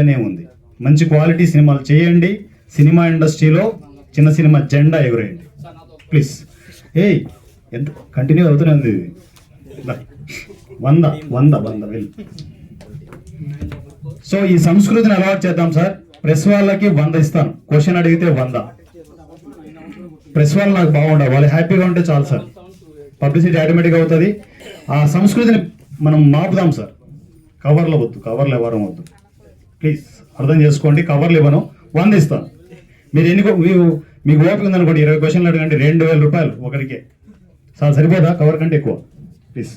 అనే ఉంది. మంచి క్వాలిటీ సినిమాలు చేయండి. సినిమా ఇండస్ట్రీలో చిన్న సినిమా జెండా ఎగురేయండి. ప్లీజ్. ఏయ్ ఎంత కంటిన్యూ అవుతూనే ఉంది ఇది. వంద వంద వంద వెళ్ళి. సో ఈ సంస్కృతిని అలవాటు చేద్దాం సార్. ప్రెస్ వాళ్ళకి వంద ఇస్తాను. క్వశ్చన్ అడిగితే వంద. ప్రెస్ వాళ్ళు నాకు బాగుండవు. వాళ్ళు హ్యాపీగా ఉంటే చాలు సార్. పబ్లిసిటీ ఆటోమేటిక్ అవుతుంది. ఆ సంస్కృతిని మనం మాపుదాం సార్. కవర్లు వద్దు. కవర్లు ఎవరం వద్దు. ప్లీజ్ అర్థం చేసుకోండి కవర్లు ఇవ్వను వంద ఇస్తాను మీరు ఎన్ని మీరు- మీకు ఓపిక ఉందనుకోండి ఇరవై క్వశ్చన్లు అడగండి రెండు వేల రూపాయలు ఒకరికి సార్ సరిపోదా కవర్ కంటే ఎక్కువ ప్లీజ్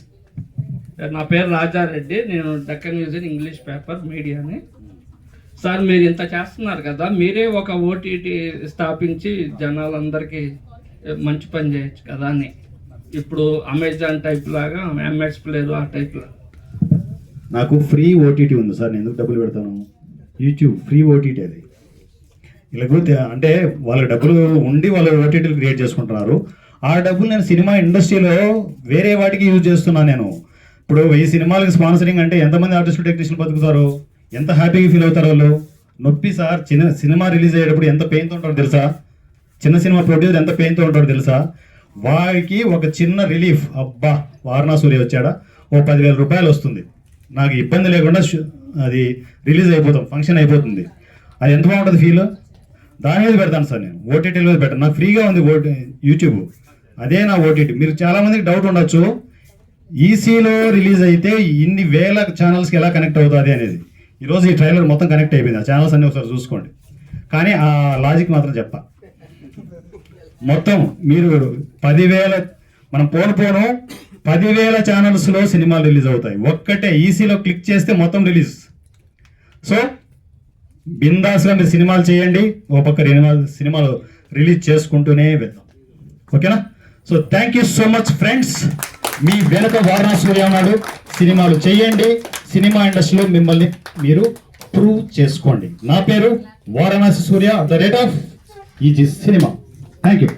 నా పేరు రాజారెడ్డి నేను డక్కన్ న్యూస్ ఇంగ్లీష్ పేపర్ మీడియాని సార్ మీరు ఇంత చేస్తున్నారు కదా మీరే ఒక ఓటీటీ స్థాపించి జనాలందరికీ మంచి పని చేయొచ్చు కదా అని ఇప్పుడు అమెజాన్ టైప్ లాగా ఎంఎస్ ప్లేరు ఆ టైప్ నాకు ఫ్రీ ఓటీటీ ఉంది సార్ నేను ఎందుకు డబ్బులు పెడతాను యూట్యూబ్ ఫ్రీ ఓటీటీ అది. లేకపోతే అంటే వాళ్ళ డబ్బులు ఉండి వాళ్ళ ఓటీటీలు క్రియేట్ చేసుకుంటున్నారు. ఆ డబ్బులు నేను సినిమా ఇండస్ట్రీలో వేరే వాటికి యూజ్ చేస్తున్నాను నేను. ఇప్పుడు వెయ్యి సినిమాలకి స్పాన్సరింగ్ అంటే ఎంతమంది ఆర్టిస్టులు టెక్నీషియన్లు బతుకుతారు? ఎంత హ్యాపీగా ఫీల్ అవుతారు వాళ్ళు? నొప్పి సార్ చిన్న సినిమా రిలీజ్ అయ్యేటప్పుడు ఎంత పెయిన్తో ఉంటారో తెలుసా? చిన్న సినిమా ప్రొడ్యూసర్ ఎంత పెయిన్తో ఉంటారో తెలుసా? వారికి ఒక చిన్న రిలీఫ్ అబ్బా వారణాసూరి వచ్చాడా? ఓ పదివేల రూపాయలు వస్తుంది. నాకు ఇబ్బంది లేకుండా అది రిలీజ్ అయిపోతాం ఫంక్షన్ అయిపోతుంది. అది ఎంత బాగుంటుంది ఫీల్ దాని మీద పెడతాను సార్ నేను. ఓటీటీ మీద పెట్టాను. నాకు ఫ్రీగా ఉంది ఓటీ యూట్యూబ్ అదే నా ఓటీటీ మీరు చాలామందికి డౌట్ ఉండొచ్చు. ఈసీలో రిలీజ్ అయితే ఇన్ని వేల ఛానల్స్కి ఎలా కనెక్ట్ అవుతుంది అనేది. ఈరోజు ఈ ట్రైలర్ మొత్తం కనెక్ట్ అయిపోయింది. ఆ ఛానల్స్ అన్నీ ఒకసారి చూసుకోండి. కానీ ఆ లాజిక్ మాత్రం చెప్ప. మొత్తం మీరు పదివేల మనం పోను పోను పదివేల ఛానల్స్లో సినిమాలు రిలీజ్ అవుతాయి. ఒక్కటే ఈసీలో క్లిక్ చేస్తే మొత్తం రిలీజ్. సో బిందాస్గా మీరు సినిమాలు చేయండి. ఓ పక్క సినిమాలు సినిమాలు రిలీజ్ చేసుకుంటూనే వెళ్దాం. ఓకేనా? So thank you so much friends మీ వెనుక వారణాసి సూర్య సినిమాలు చేయండి. సినిమా ఇండస్ట్రీలో మిమ్మల్ని మీరు ప్రూవ్ చేసుకోండి. నా పేరు Varanasi Surya the rate of easy cinema. Thank you